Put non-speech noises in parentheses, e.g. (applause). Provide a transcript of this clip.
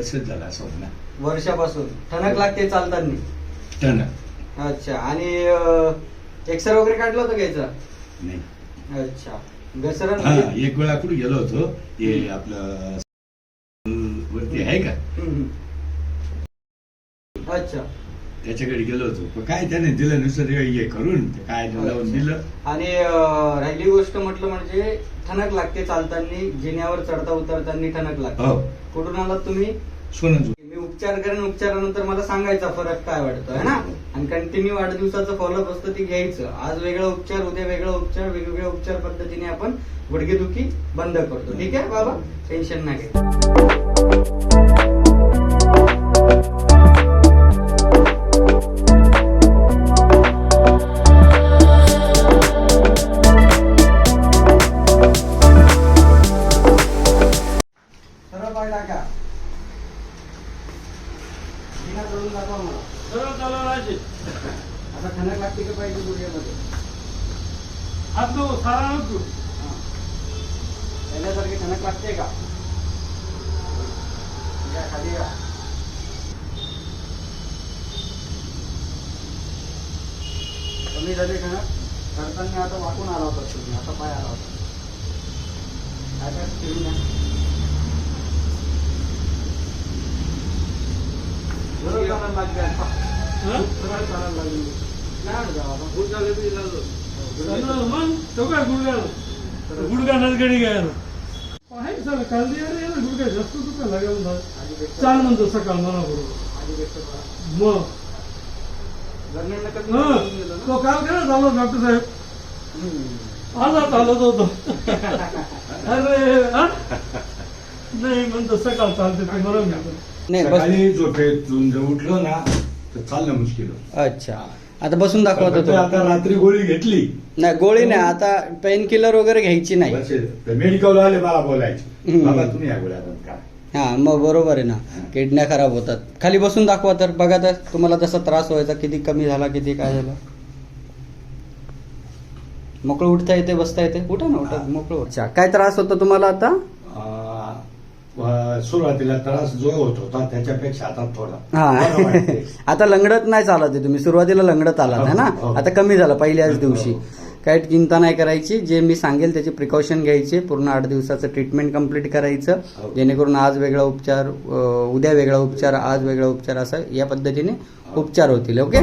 वर्षच झालं ना. वर्षापासून. ठणक लागते चालताना. टन अच्छा. आणि एक्सरे वगैरे काढला होता घ्यायचा नाही. अच्छा. घसरण हा एक वेळा कुठे गेलो होतो हे आपलं वरती आहे का? हम्म. अच्छा. त्याच्याकडे गेलो होतो. पण काय त्याने दिलं नुसतं हे करून ते काय लावून दिलं? आणि अं, राहिली गोष्ट म्हटलं म्हणजे ठणक लागते चालताना जिन्यावर चढता उतरताना ठणक लागते. हो. कुठून आलात तुम्ही? मी उपचार करेन उपचारानंतर मला सांगायचा फरक काय वाटतो है ना? आणि कंटिन्यू वाढदिवसाचं फॉलोअप असतं ते घ्यायचं. आज वेगळा उपचार उद्या वेगळा उपचार वेगवेगळ्या उपचार पद्धतीने आपण गुडघेदुखी बंद करतो. ठीक आहे बाबा? टेन्शन नाही. घ्यायचं जिना करून दाखवा मला. सरळ चालला राहायचे आता ठणक लागते का पाहिजे गुडघ्यामध्ये? हात नको सारा नको हा. पहिल्यासारखी लागते का? या खाली या. कमी झाली ठणक चढताना आता वाकून आला होता तुम्ही आता पाय आला होता. काय काय फिरून या. सरळ चालायला लागले आता. हं? सरळ चालायला लागले नाही अडचण बाबा. चाललं मग तो काय गुडघा गुडघा नसगडी घ्यायला आहे सर काल अरे याला जास्त लागेल ना चाल म्हणतो सकाळ मला बरोबर मग लग्नाला तो काल काय झाला डॉक्टर साहेब आजात होतो अरे नाही म्हणतो सकाळ चालते ते बरं म्हणतो. नाही बस सकाळी झोपेतून जर उठलो ना तर चालणं मुश्किल होतं. अच्छा. आता बसून दाखवत पण ते होतो आता रात्री गोळी घेतली. नाही गोळी नाही आता पेन किलर वगैरे घ्यायची नाही. मेडिकल वाले मला बोलायचे. हम्म. बाबा तुम्ही या गोळ्या बंद करा. हा मग बरोबर आहे ना. किडन्या खराब होतात. खाली बसून दाखवा तर. बघा तर तुम्हाला तसा त्रास व्हायचा किती कमी झाला किती काय झालं. मोकळं उठता येते बसता येते. उठा ना उठा. मोकळं अच्छा काय त्रास होतो तुम्हाला आता? सुरुवातीला त्रास जो होत होता त्याच्यापेक्षा आता थोडा. हा. (laughs) आता लंगडत नाही चालत आहे तुम्ही. सुरुवातीला लंगडत आलात है ना? हो, हो. आता कमी झालं पहिल्याच हो, दिवशी. काही चिंता नाही करायची. जे मी सांगेल त्याची प्रिकॉशन घ्यायचे. पूर्ण आठ दिवसाचं ट्रीटमेंट कंप्लीट करायचं. जेणेकरून आज वेगळा उपचार उद्या वेगळा उपचार आज वेगळा उपचार असं या पद्धतीने उपचार होतील ओके?